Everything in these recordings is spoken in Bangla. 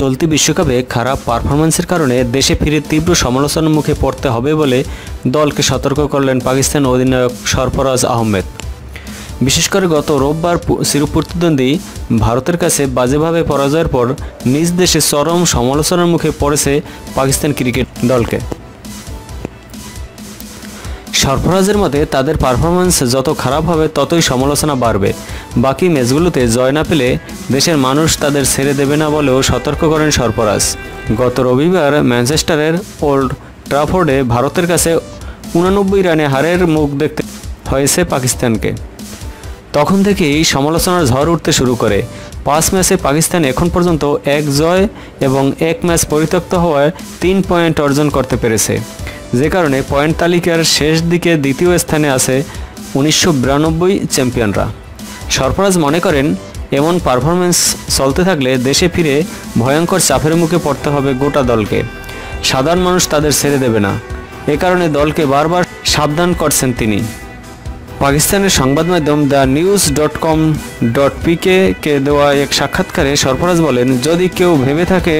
চলতি বিশ্বকাপে খারাপ পারফরম্যান্সের কারণে দেশে ফিরে তীব্র সমালোচনার মুখে পড়তে হবে বলে দলকে সতর্ক করলেন পাকিস্তান অধিনায়ক সরফরাজ আহমেদ। বিশেষ করে গত রোববার চিরপ্রতিদ্বন্দ্বী ভারতের কাছে বাজেভাবে পরাজয়ের পর নিজ দেশে চরম সমালোচনার মুখে পড়েছে পাকিস্তান ক্রিকেট দলকে। সরফরাজের মতে তাদের পারফরমেন্স যত খারাপ হবে ততই সমালোচনা বাড়বে। বাকি ম্যাচগুলোতে জয় না পেলে দেশের মানুষ তাদের ছেড়ে দেবে না বলেও সতর্ক করেন সরফরাজ। গত রবিবার ম্যানচেস্টারের ওল্ড ট্রাফোর্ডে ভারতের কাছে উনানব্বই রানে হারের মুখ দেখতে হয়েছে পাকিস্তানকে। তখন থেকেই সমালোচনার ঝড় উঠতে শুরু করে। পাঁচ ম্যাচে পাকিস্তান এখন পর্যন্ত এক জয় এবং এক ম্যাচ পরিত্যক্ত হওয়ায় তিন পয়েন্ট অর্জন করতে পেরেছে। যে কারণে পয়েন্ট তালিকার শেষ দিকে দ্বিতীয় স্থানে আছে উনিশশো বিরানব্বই চ্যাম্পিয়নরা। সরফরাজ মনে করেন, এমন পারফরমেন্স চলতে থাকলে দেশে ফিরে ভয়ঙ্কর চাপের মুখে পড়তে হবে গোটা দলকে। সাধারণ মানুষ তাদের ছেড়ে দেবে না। এ কারণে দলকে বারবার সাবধান করছেন তিনি। পাকিস্তানের সংবাদ মাধ্যম the news dot com dot PK কে দেওয়া এক সাক্ষাৎকারে সরফরাজ বলেন, যদি কেউ ভেবে থাকে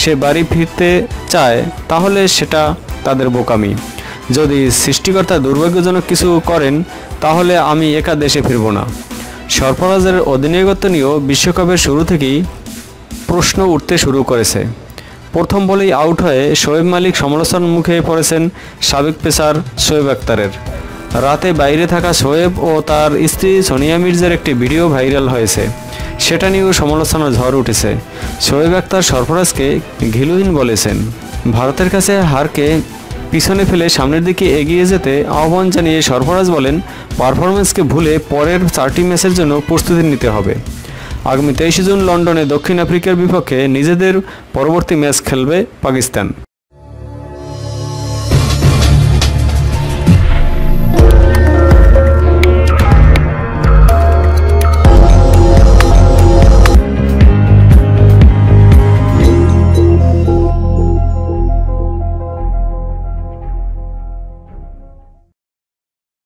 সে বাড়ি ফিরতে চায়, তাহলে সেটা তাদের বোকামি। যদি সৃষ্টিকর্তা দুর্ভাগ্যজনক কিছু করেন, তাহলে আমি একা দেশে ফিরব না। সরফরাজের অধিনায়কত্ব নিয়েও বিশ্বকাপের শুরু থেকেই প্রশ্ন উঠতে শুরু করেছে। প্রথম বলেই আউট হয়ে শোয়েব মালিক সমালোচনার মুখে পড়েছেন সাবেক পেসার শোয়েব আক্তারের রাতে বাইরে থাকা শোয়েব ও তার স্ত্রী সোনিয়া মির্জার একটি ভিডিও ভাইরাল হয়েছে। সেটা নিয়েও সমালোচনার ঝড় উঠেছে। শোয়েব আক্তার সরফরাজকে ঘিলুহীন বলেছেন, ভারতের কাছে হারকে পিছনে ফেলে সামনের দিকে এগিয়ে যেতে আহ্বান জানিয়ে সরফরাজ বলেন পারফরমেন্সকে ভুলে পরের চারটি ম্যাচের জন্য প্রস্তুতি নিতে হবে। আগামী তেইশে জুন লন্ডনে দক্ষিণ আফ্রিকার বিপক্ষে নিজেদের পরবর্তী ম্যাচ খেলবে পাকিস্তান।